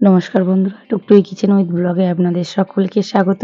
নমস্কার বন্ধুরা, টুকটুই kitchen with ব্লগে আপনাদের সকলকে স্বাগত।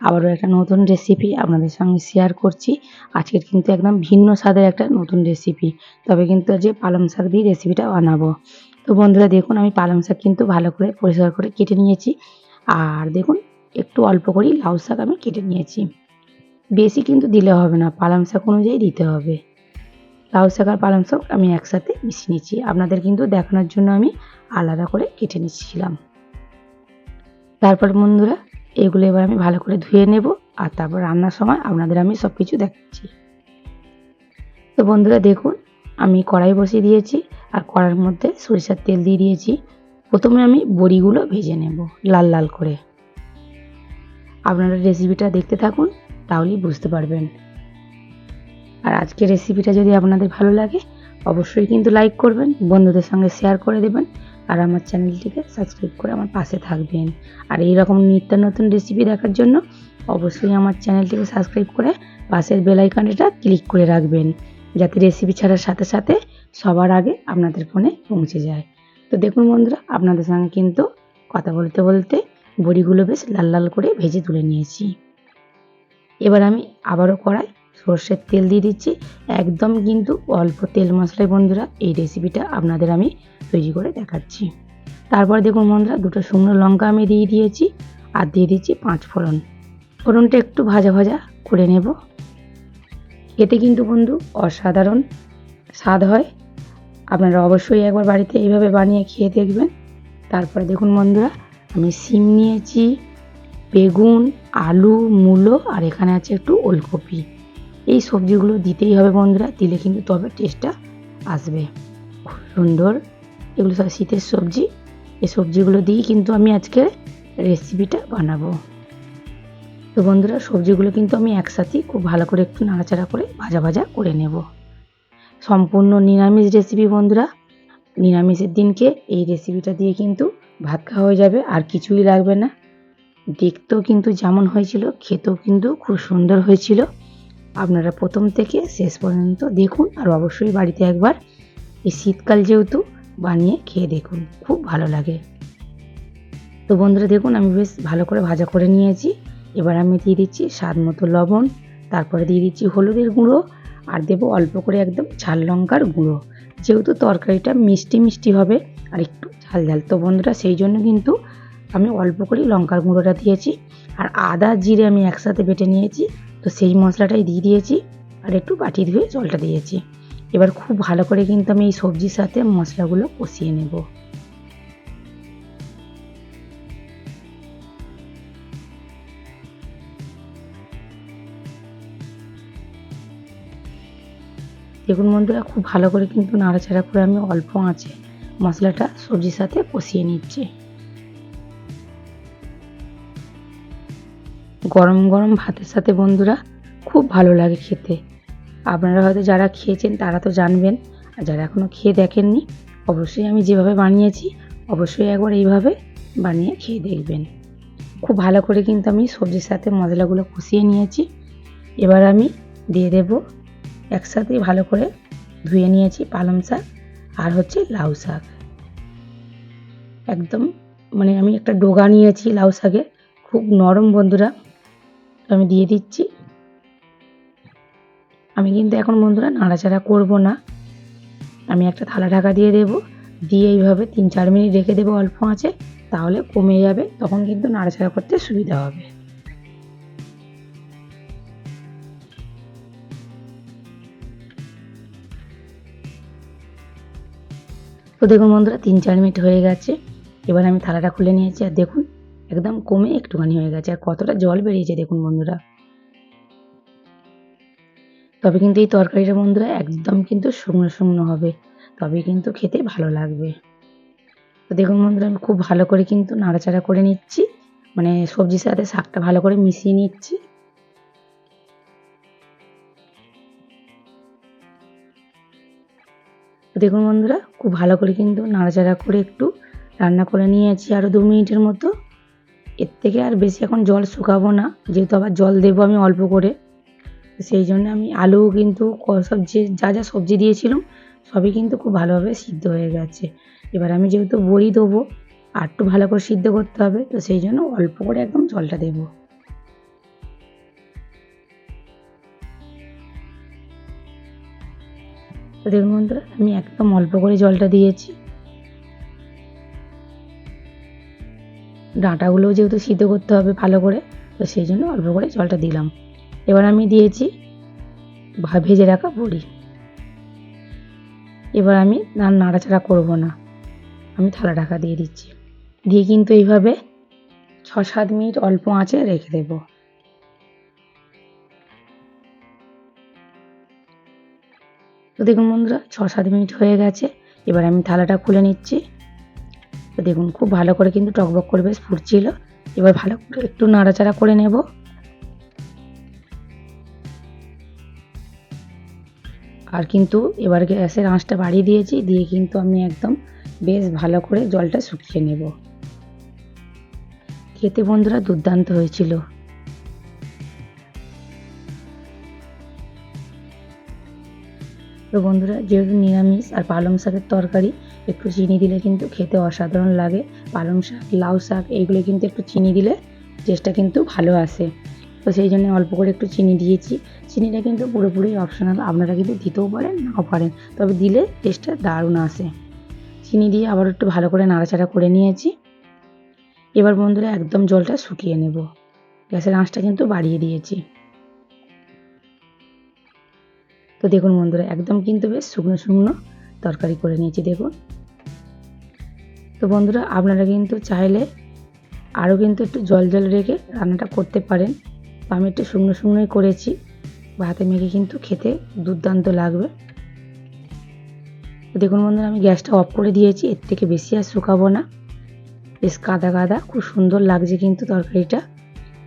আবারও একটা নতুন রেসিপি আপনাদের সঙ্গে শেয়ার করছি। আজকের কিন্তু একদম ভিন্ন স্বাদের একটা নতুন রেসিপি তবে কিন্তু আজকে পালং শাক দিয়ে রেসিপিটা বানাবো। তো বন্ধুরা, দেখুন, আমি পালং শাক কিন্তু ভালো করে পরিষ্কার করে কেটে নিয়েছি। আর দেখুন, একটু অল্প করেই লাউ শাক আমি কেটে নিয়েছি। বেশি কিন্তু দিলে হবে না, পালং শাক অনুযায়ী দিতে হবে। লাউ শাক আর পালং শাক আমি একসাথে মিশিয়ে নিচ্ছি। আপনাদের কিন্তু দেখানোর জন্য আমি আলাদা করে কেটে নিচ্ছিলাম। তারপর বন্ধুরা, এগুলো এবার আমি ভালো করে ধুয়ে নেব আর তারপর রান্নার সময় আপনাদের আমি সব কিছু দেখাচ্ছি। তো বন্ধুরা, দেখুন, আমি কড়াই বসিয়ে দিয়েছি আর কড়ার মধ্যে সরিষার তেল দিয়ে দিয়েছি। প্রথমে আমি বড়িগুলো ভেজে নেব লাল লাল করে। আপনারা রেসিপিটা দেখতে থাকুন, তাহলেই বুঝতে পারবেন। আর আজকের রেসিপিটা যদি আপনাদের ভালো লাগে, অবশ্যই কিন্তু লাইক করবেন, বন্ধুদের সঙ্গে শেয়ার করে দেবেন, আর আমার চ্যানেলটিকে সাবস্ক্রাইব করে আমার পাশে থাকবেন। আর এই রকম নিত্য নতুন রেসিপি দেখার জন্য অবশ্যই আমার চ্যানেলটিকে সাবস্ক্রাইব করে পাশের বেল আইকনটা ক্লিক করে রাখবেন, যাতে রেসিপি ছাড়ার সাথে সাথে সবার আগে আপনাদের ফোনে পৌঁছে যায়। তো দেখুন বন্ধুরা, আপনাদের সঙ্গে কিন্তু কথা বলতে বলতে বড়িগুলো বেশ লাল লাল করে ভেজে তুলে নিয়েছি। এবার আমি আবারও কড়াই সর্ষের তেল দিয়ে দিচ্ছি। একদম কিন্তু অল্প তেল মশলায় বন্ধুরা, এই রেসিপিটা আপনাদের আমি তৈরি করে দেখাচ্ছি। তারপর দেখুন বন্ধুরা, দুটো শুকনো লঙ্কা আমি দিয়ে দিয়েছি আর দিয়ে দিচ্ছি পাঁচ ফোড়ন। ফোড়নটা একটু ভাজা ভাজা করে নেব। এতে কিন্তু বন্ধু অসাধারণ স্বাদ হয়। আপনারা অবশ্যই একবার বাড়িতে এইভাবে বানিয়ে খেয়ে দেখবেন। তারপরে দেখুন বন্ধুরা, আমি সিম নিয়েছি, বেগুন, আলু, মূলো আর এখানে আছে একটু ওলকপি। এই সবজিগুলো দিতেই হবে বন্ধুরা, দিলে কিন্তু তবে টেস্টটা আসবে। খুব সুন্দর। এগুলো সব শীতের সবজি। এই সবজিগুলো দিয়েই কিন্তু আমি আজকে রেসিপিটা বানাবো। তো বন্ধুরা, সবজিগুলো কিন্তু আমি একসাথেই খুব ভালো করে একটু নাড়াচাড়া করে ভাজা ভাজা করে নেব। সম্পূর্ণ নিরামিষ রেসিপি বন্ধুরা। নিরামিষের দিনকে এই রেসিপিটা দিয়ে কিন্তু ভাত খাওয়া হয়ে যাবে, আর কিছুই লাগবে না। দেখতেও কিন্তু যেমন হয়েছিল, খেতেও কিন্তু খুব সুন্দর হয়েছিল। আপনারা প্রথম থেকে শেষ পর্যন্ত দেখুন আর অবশ্যই বাড়িতে একবার এই শীতকাল যেহেতু বানিয়ে খেয়ে দেখুন, খুব ভালো লাগে। তো বন্ধুরা দেখুন, আমি বেশ ভালো করে ভাজা করে নিয়েছি। এবার আমি দিয়ে দিচ্ছি স্বাদ মতো লবণ, তারপরে দিয়ে দিচ্ছি হলুদের গুঁড়ো আর দেবো অল্প করে একদম ঝাল লঙ্কার গুঁড়ো। যেহেতু তরকারিটা মিষ্টি মিষ্টি হবে আর একটু ঝাল ঝাল। তো বন্ধুরা সেই জন্য কিন্তু আমি অল্প করেই লঙ্কার গুঁড়োটা দিয়েছি আর আদা, জিরে আমি একসাথে বেটে নিয়েছি। তো সেই মশলাটাই দিয়ে দিয়েছি আর একটু বাটি ধুয়ে জলটা দিয়েছি। এবার খুব ভালো করে কিন্তু আমি এই সবজির সাথে মশলাগুলো কষিয়ে নেব। দেখুন বন্ধুরা, খুব ভালো করে কিন্তু নাড়াচাড়া করে আমি অল্প আঁচে মশলাটা সবজির সাথে কষিয়ে নিচ্ছি। গরম গরম ভাতের সাথে বন্ধুরা খুব ভালো লাগে খেতে। আপনারা হয়তো যারা খেয়েছেন তারা তো জানবেন, আর যারা এখনও খেয়ে দেখেননি, অবশ্যই আমি যেভাবে বানিয়েছি, অবশ্যই একবার এইভাবে বানিয়ে খেয়ে দেখবেন। খুব ভালো করে কিন্তু আমি সবজির সাথে মশলাগুলো কষিয়ে নিয়েছি। এবার আমি দিয়ে দেব একসাথেই ভালো করে ধুয়ে নিয়েছি পালং শাক আর হচ্ছে লাউ শাক। একদম মানে আমি একটা ডোগা নিয়েছি লাউ শাকে খুব নরম বন্ধুরা। আমি দিয়ে দিচ্ছি। আমি কিন্তু এখন বন্ধুরা নাড়াচাড়া করব না। আমি একটা থালা ঢাকা দিয়ে দেব। দিয়ে এইভাবে তিন চার মিনিট রেখে দেবো অল্প আঁচে। তাহলে কমে যাবে। তখন কিন্তু নাড়াচাড়া করতে সুবিধা হবে। তো দেখুন বন্ধুরা, তিন চার মিনিট হয়ে গেছে। এবার আমি থালাটা খুলে নিয়েছি। আর দেখুন একদম কমে একটুখানি হয়ে গেছে। আর কতটা জল বেরিয়েছে দেখুন বন্ধুরা। তবে কিন্তু এই তরকারিটা বন্ধুরা একদম কিন্তু শুকনো শুকনো হবে। তবে কিন্তু খেতে ভালো লাগবে। তো দেখুন বন্ধুরা, আমি খুব ভালো করে কিন্তু নাড়াচাড়া করে নিচ্ছি। মানে সবজির সাথে শাকটা ভালো করে মিশিয়ে নিচ্ছি। দেখুন বন্ধুরা, খুব ভালো করে কিন্তু নাড়াচাড়া করে একটু রান্না করে নিয়েছি আরও দু মিনিটের মতো। এর থেকে আর বেশি এখন জল শুকাবো না। যেহেতু আবার জল দেবো আমি অল্প করে। সেই জন্য আমি আলু কিন্তু সব যে যা যা সবজি দিয়েছিলাম, সবই কিন্তু খুব ভালোভাবে সিদ্ধ হয়ে গেছে। এবার আমি যেহেতু বড়ি দেবো, আর একটু ভালো করে সিদ্ধ করতে হবে, তো সেই জন্য অল্প করে একদম জলটা দেবো। তো দেখুন বন্ধুরা, আমি একদম অল্প করে জলটা দিয়েছি। ডাঁটাগুলোও যেহেতু সিদ্ধ করতে হবে ভালো করে, তো সেই জন্য অল্প করে জলটা দিলাম। এবার আমি দিয়েছি ভেজে রাখা বড়ি। এবার আমি আর নাড়াচাড়া করব না। আমি থালা ঢাকা দিয়ে দিচ্ছি। দিয়ে কিন্তু এইভাবে ছ সাত মিনিট অল্প আঁচে রেখে দেবো। তো দেখুন বন্ধুরা ছ সাত মিনিট হয়ে গেছে। এবার আমি থালাটা খুলে নিচ্ছি। তো দেখুন, খুব ভালো করে কিন্তু টকবক করে বেশ ফুটছিল। এবার ভালো করে একটু নাড়াচাড়া করে নেব। আর কিন্তু এবার গ্যাসের আঁচটা বাড়িয়ে দিয়েছি, দিয়ে কিন্তু আমি একদম বেশ ভালো করে জলটা শুকিয়ে নেব। খেতে বন্ধুরা দুর্দান্ত হয়েছিল। তো বন্ধুরা, যেহেতু নিরামিষ আর পালং শাকের তরকারি, একটু চিনি দিলে কিন্তু খেতে অসাধারণ লাগে। পালং শাক, লাউ শাক, এইগুলো কিন্তু একটু চিনি দিলে টেস্টটা কিন্তু ভালো আসে। তো সেই জন্য অল্প করে একটু চিনি দিয়েছি। চিনিটা কিন্তু পুরোপুরি অপশনাল আপনারা কিন্তু দিতেও পারেন, নাও পারেন। তবে দিলে টেস্টটা দারুণ আসে। চিনি দিয়ে আবার একটু ভালো করে নাড়াচাড়া করে নিয়েছি। এবার বন্ধুরা একদম জলটা শুকিয়ে নেব। গ্যাসের আঁচটা কিন্তু বাড়িয়ে দিয়েছি। তো দেখুন বন্ধুরা, একদম কিন্তু বেশ শুকনো শুকনো তরকারি করে নিয়েছি, দেখুন। তো বন্ধুরা, আপনারা কিন্তু চাইলে আরও কিন্তু একটু জল জল রেখে রান্নাটা করতে পারেন। আমি একটু শুকনো শুকনোই করেছি ভাতে মেখে কিন্তু খেতে দুর্দান্ত লাগবে। দেখুন বন্ধুরা, আমি গ্যাসটা অফ করে দিয়েছি, এর থেকে বেশি আর শুকাবো না। বেশ কাদা কাদা, খুব সুন্দর লাগছে কিন্তু তরকারিটা।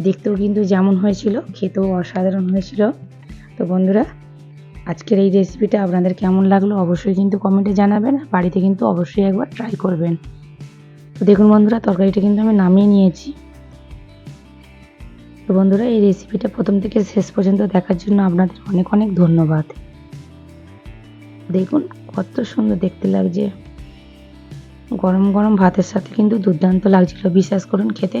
দেখতেও কিন্তু যেমন হয়েছিল, খেতেও অসাধারণ হয়েছিল। তো বন্ধুরা আজকের এই রেসিপিটা আপনাদের কেমন লাগল অবশ্যই কিন্তু কমেন্টে জানাবেন। বাড়িতে কিন্তু অবশ্যই একবার ট্রাই করবেন। তো দেখুন বন্ধুরা, তরকারিটা কিন্তু আমি নামিয়ে নিয়েছি। তো বন্ধুরা, এই রেসিপিটা প্রথম থেকে শেষ পর্যন্ত দেখার জন্য আপনাদের অনেক অনেক ধন্যবাদ। দেখুন, কত সুন্দর দেখতে লাগছে। গরম গরম ভাতের সাথে কিন্তু দুর্দান্ত লাগছিল, বিশ্বাস করুন খেতে।